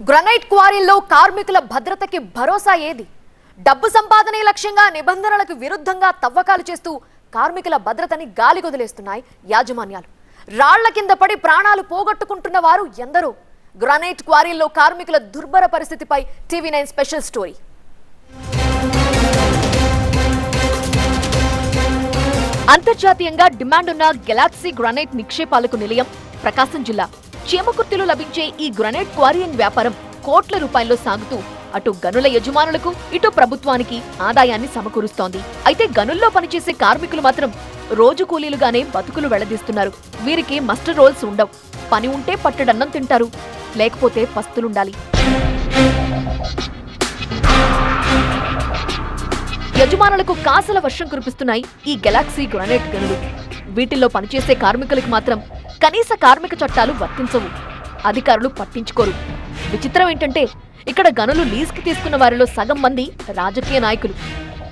Granite క్వారీల్లో కార్మికుల భద్రతకి భరోసా ఏది? డబ్బు సంపాదనే లక్ష్యంగా నిబంధనలకు విరుద్ధంగా తవ్వకాలు చేస్తూ కార్మికుల భద్రతని గాలికొదిలేస్తున్నాయి యాజమాన్యాలు. రాళ్ళ కింద పడి ప్రాణాలు పోగొట్టుకుంటున్న వారు ఎందరో? గ్రనైట్ క్వారీల్లో కార్మికుల దుర్భర పరిస్థితిపై టీవీ నైన్ స్పెషల్ స్టోరీ. అంతర్జాతీయంగా డిమాండ్ ఉన్న గెలాక్సీ గ్రనైట్ నిక్షేపాలకు నిలయం ప్రకాశం జిల్లా. చీమకుర్తిలో లభించే ఈ గ్రానైట్ క్వారియన్ వ్యాపారం కోట్ల రూపాయల్లో సాగుతూ అటు గనుల యజమానులకు ఇటు ప్రభుత్వానికి ఆదాయాన్ని సమకూరుస్తోంది. అయితే గనుల్లో పనిచేసే కార్మికులు మాత్రం రోజు కూలీలుగానే బతుకులు వెళ్ళదీస్తున్నారు. వీరికి మస్టర్ రోల్స్ ఉండవు. పని ఉంటే పట్టడన్నం తింటారు. లేకపోతే పస్తులుండాలి. యజమానులకు కాసల వర్షం కురిపిస్తున్నాయి ఈ గెలాక్సీ గ్రనేట్ గనులు. వీటిల్లో పనిచేసే కార్మికులకు మాత్రం కనీస కార్మిక చట్టాలు వర్తించవు. అధికారులు పట్టించుకోరు. విచిత్రం ఏంటంటే ఇక్కడ గనులు లీజ్కి తీసుకున్న వారిలో సగం మంది రాజకీయ నాయకులు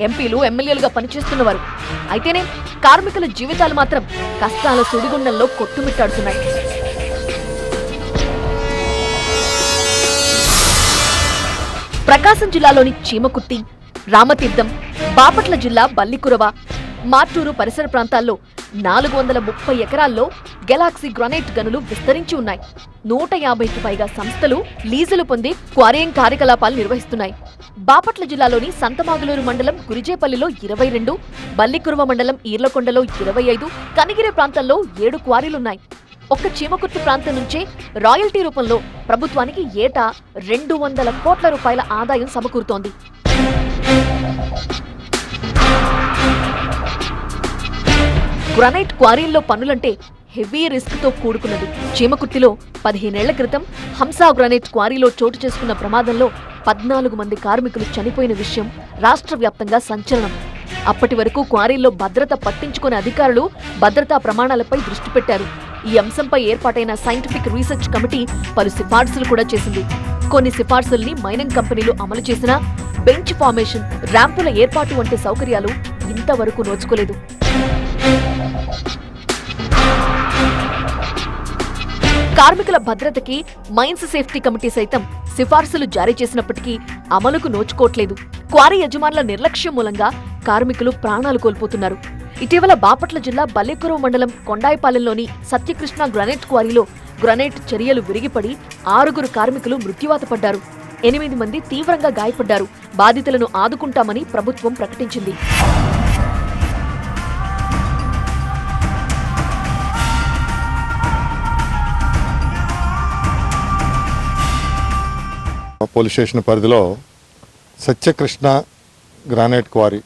ఎంపీలు ఎమ్మెల్యేలుగా పనిచేస్తున్నవారు. అయితేనే కార్మికుల జీవితాలు మాత్రం కష్టాల సుడిగుండంలో కొట్టుమిట్టాడుతున్నాయి. ప్రకాశం జిల్లాలోని చీమకుర్తి రామతీర్థం బాపట్ల జిల్లా బల్లికురవ మార్టూరు పరిసర ప్రాంతాల్లో నాలుగు వందల ముప్పై ఎకరాల్లో గెలాక్సీ గ్రనైట్ గనులు విస్తరించి ఉన్నాయి. నూట యాభైకి పైగా సంస్థలు లీజులు పొంది క్వారియింగ్ కార్యకలాపాలు నిర్వహిస్తున్నాయి. బాపట్ల జిల్లాలోని సంతమాగులూరు మండలం గురిజేపల్లిలో ఇరవై రెండు బల్లికురువ మండలం ఈర్లకొండలో ఇరవై ఐదు కనిగిరి ప్రాంతంలో ఏడు క్వారీలున్నాయి. ఒక్క చీమకుర్తి ప్రాంతం నుంచే రాయల్టీ రూపంలో ప్రభుత్వానికి ఏటా రెండు వందల కోట్ల రూపాయల ఆదాయం సమకూరుతోంది. గ్రానైట్ క్వారీల్లో పనులంటే హెవీ రిస్క్తో కూడుకున్నది. చీమకుర్తిలో పదిహేనేళ్ళ క్రితం హంసా గ్రానైట్ క్వారీలో చోటు చేసుకున్న ప్రమాదంలో పద్నాలుగు మంది కార్మికులు చనిపోయిన విషయం రాష్ట్ర వ్యాప్తంగా సంచలనం. అప్పటి వరకు క్వారీల్లో భద్రత పట్టించుకునే అధికారులు భద్రతా ప్రమాణాలపై దృష్టి పెట్టారు. ఈ అంశంపై ఏర్పాటైన సైంటిఫిక్ రీసెర్చ్ కమిటీ పలు సిఫార్సులు కూడా చేసింది. కొన్ని సిఫార్సుల్ని మైనింగ్ కంపెనీలు అమలు చేసినా బెంచ్ ఫార్మేషన్ ర్యాంపుల ఏర్పాటు వంటి సౌకర్యాలు ఇంతవరకు నోచుకోలేదు. కార్మికుల భద్రతకి మైన్స్ సేఫ్టీ కమిటీ సైతం సిఫార్సులు జారీ చేసినప్పటికీ అమలుకు నోచుకోవట్లేదు. క్వారీ యజమానుల నిర్లక్ష్యం మూలంగా కార్మికులు ప్రాణాలు కోల్పోతున్నారు. ఇటీవల బాపట్ల జిల్లా బల్లెకురవ మండలం కొండాయిపాలెంలోని సత్యకృష్ణ గ్రనైట్ క్వారీలో గ్రనైట్ చర్యలు విరిగిపడి ఆరుగురు కార్మికులు మృత్యువాత పడ్డారు. ఎనిమిది మంది తీవ్రంగా గాయపడ్డారు. బాధితులను ఆదుకుంటామని ప్రభుత్వం ప్రకటించింది. పోలీస్ స్టేషన్ పరిధిలో సత్యకృష్ణ గ్రానైట్ క్వారీ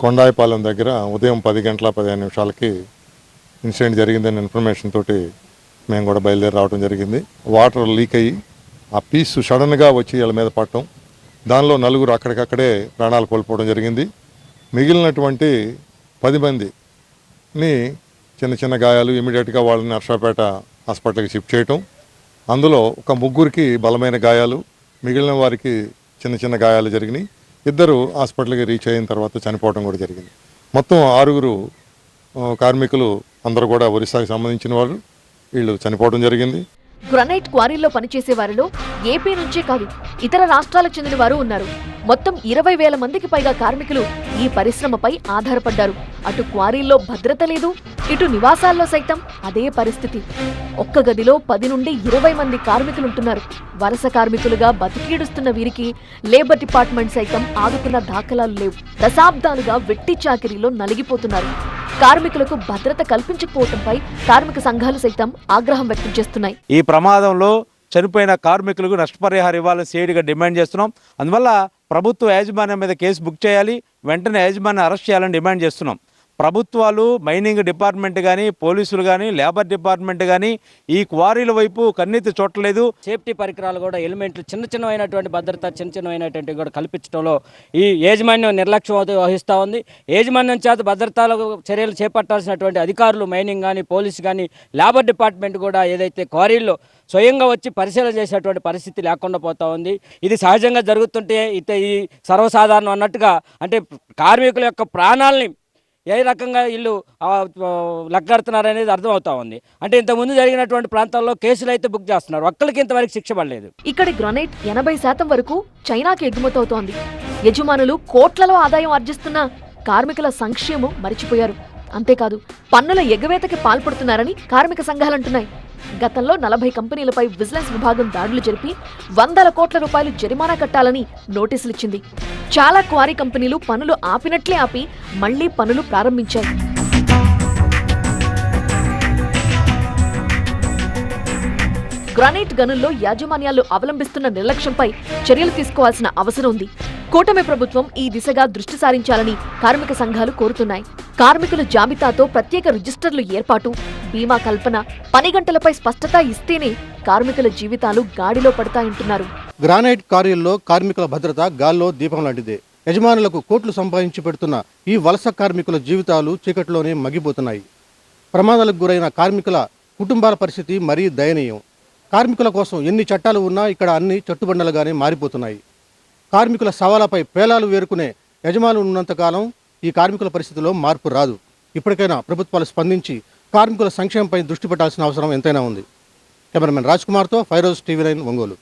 కొండాయిపాలెం దగ్గర ఉదయం పది గంటల పదిహేను నిమిషాలకి ఇన్సిడెంట్ జరిగిందని ఇన్ఫర్మేషన్ తోటి మేము కూడా బయలుదేరి రావడం జరిగింది. వాటర్ లీక్ అయ్యి ఆ పీస్ సడన్గా వచ్చి వీళ్ళ మీద పడటం దానిలో నలుగురు అక్కడికక్కడే ప్రాణాలు కోల్పోవడం జరిగింది. మిగిలినటువంటి పది మందిని చిన్న చిన్న గాయాలు ఇమీడియట్గా వాళ్ళని నర్సాపేట హాస్పిటల్కి షిఫ్ట్ చేయటం అందులో ఒక ముగ్గురికి బలమైన గాయాలు మిగిలిన వారికి చిన్న చిన్న గాయాలు జరిగినాయి. ఇద్దరు హాస్పిటల్కి రీచ్ అయిన తర్వాత చనిపోవడం కూడా జరిగింది. మొత్తం ఆరుగురు కార్మికులు అందరూ కూడా ఒరిస్సాకి సంబంధించిన వాళ్ళు వీళ్ళు చనిపోవడం జరిగింది. గ్రనైట్ క్వారీల్లో పనిచేసే వారిలో ఏపీ నుంచే కాదు ఇతర రాష్ట్రాలకు చెందిన వారు ఉన్నారు. మొత్తం ఇరవై వేల మందికి పైగా కార్మికులు ఈ పరిశ్రమపై ఆధారపడ్డారు. అటు క్వారీల్లో భద్రత లేదు ఇటు నివాసాల్లో సైతం అదే పరిస్థితి. ఒక్క గదిలో పది నుండి ఇరవై మంది కార్మికులుంటున్నారు. వలస కార్మికులుగా బతికీడుస్తున్న వీరికి లేబర్ డిపార్ట్మెంట్ సైతం ఆదుకున్న దాఖలాలు లేవు. దశాబ్దాలుగా వెట్టి చాకిరీలో నలిగిపోతున్నారు. కార్మికులకు భద్రత కల్పించకపోవడంపై కార్మిక సంఘాలు సైతం ఆగ్రహం వ్యక్తం చేస్తున్నాయి. ఈ ప్రమాదంలో చనిపోయిన కార్మికులకు నష్టపరిహారం ఇవ్వాలని సేడిగా డిమాండ్ చేస్తున్నాం. అందువల్ల ప్రభుత్వ యాజమాన్యం మీద కేసు బుక్ చేయాలి వెంటనే యాజమాన్యం అరెస్ట్ చేయాలని డిమాండ్ చేస్తున్నాం. ప్రభుత్వాలు మైనింగ్ డిపార్ట్మెంట్ కానీ పోలీసులు కానీ లేబర్ డిపార్ట్మెంట్ కానీ ఈ క్వారీల వైపు కన్నెత్తి చూడలేదు సేఫ్టీ పరికరాలు కూడా ఎలిమెంట్లు చిన్న చిన్నమైనటువంటి భద్రత చిన్న చిన్నమైనటువంటి కూడా కల్పించడంలో ఈ యాజమాన్యం నిర్లక్ష్యం వహిస్తూ ఉంది. యాజమాన్యం చేత భద్రతాలకు చర్యలు చేపట్టాల్సినటువంటి అధికారులు మైనింగ్ కానీ పోలీసు కానీ లేబర్ డిపార్ట్మెంట్ కూడా ఏదైతే క్వారీల్లో స్వయంగా వచ్చి పరిశీలన చేసేటువంటి పరిస్థితి లేకుండా పోతా ఉంది. ఇది సహజంగా జరుగుతుంటే ఇత ఈ సర్వసాధారణం అన్నట్టుగా అంటే కార్మికుల యొక్క ప్రాణాలని ఏ రకంగా వీళ్ళు లగ్గడుతున్నారు అనేది అర్థమవుతా ఉంది. అంటే ఇంతకుముందు జరిగినటువంటి ప్రాంతాల్లో కేసులు అయితే బుక్ చేస్తున్నారు. ఒక్కరికి ఇంతవరకు శిక్ష పడలేదు. ఇక్కడి గ్రనైట్ ఎనభై శాతం వరకు చైనాకి ఎగుమతవుతోంది. యజమానులు కోట్లలో ఆదాయం ఆర్జిస్తున్న కార్మికుల సంక్షేమం మరిచిపోయారు. అంతేకాదు పన్నుల ఎగవేతకి పాల్పడుతున్నారని కార్మిక సంఘాలంటున్నాయి గతంలో నలభై కంపెనీలపై విజిలెన్స్ విభాగం దాడులు జరిపి వందల కోట్ల రూపాయలు జరిమానా కట్టాలని నోటీసులిచ్చింది చాలా క్వారీ కంపెనీలు పనులు ఆపినట్లే ఆపి మళ్ళీ పనులు ప్రారంభించాయి. గ్రానైట్ గనుల్లో యాజమాన్యాలు అవలంబిస్తున్న నిర్లక్ష్యంపై చర్యలు తీసుకోవాల్సిన అవసరం ఉంది. కూటమి ప్రభుత్వం ఈ దిశగా దృష్టి సారించాలని కార్మిక సంఘాలు కోరుతున్నాయి. కార్మికుల జాబితాతో ప్రత్యేక రిజిస్టర్లు ఏర్పాటు బీమా కల్పన పని గంటలపై స్పష్టత ఇస్తేనే కార్మికుల జీవితాలు గాడిలో పడతాయంటున్నారు. గ్రానైట్ కార్యాల్లో కార్మికుల భద్రత గాల్లో దీపం లాంటిదే. యజమానులకు కోట్లు సంపాదించి పెడుతున్న ఈ వలస కార్మికుల జీవితాలు చీకట్లోనే మగ్గిపోతున్నాయి. ప్రమాదాలకు గురైన కార్మికుల కుటుంబాల పరిస్థితి మరీ దయనీయం. కార్మికుల కోసం ఎన్ని చట్టాలు ఉన్నా ఇక్కడ అన్ని చట్టుబండలుగానే మారిపోతున్నాయి. కార్మికుల సవాలపై పేలాలు వేరుకునే యజమానులు ఉన్నంతకాలం ఈ కార్మికుల పరిస్థితిలో మార్పు రాదు. ఇప్పటికైనా ప్రభుత్వాలు స్పందించి కార్మికుల సంక్షేమంపై దృష్టి పెట్టాల్సిన అవసరం ఎంతైనా ఉంది. కెమెరామెన్ రాజ్ కుమార్తో ఫైరోజ్ టీవీ నైన్ ఒంగోలు.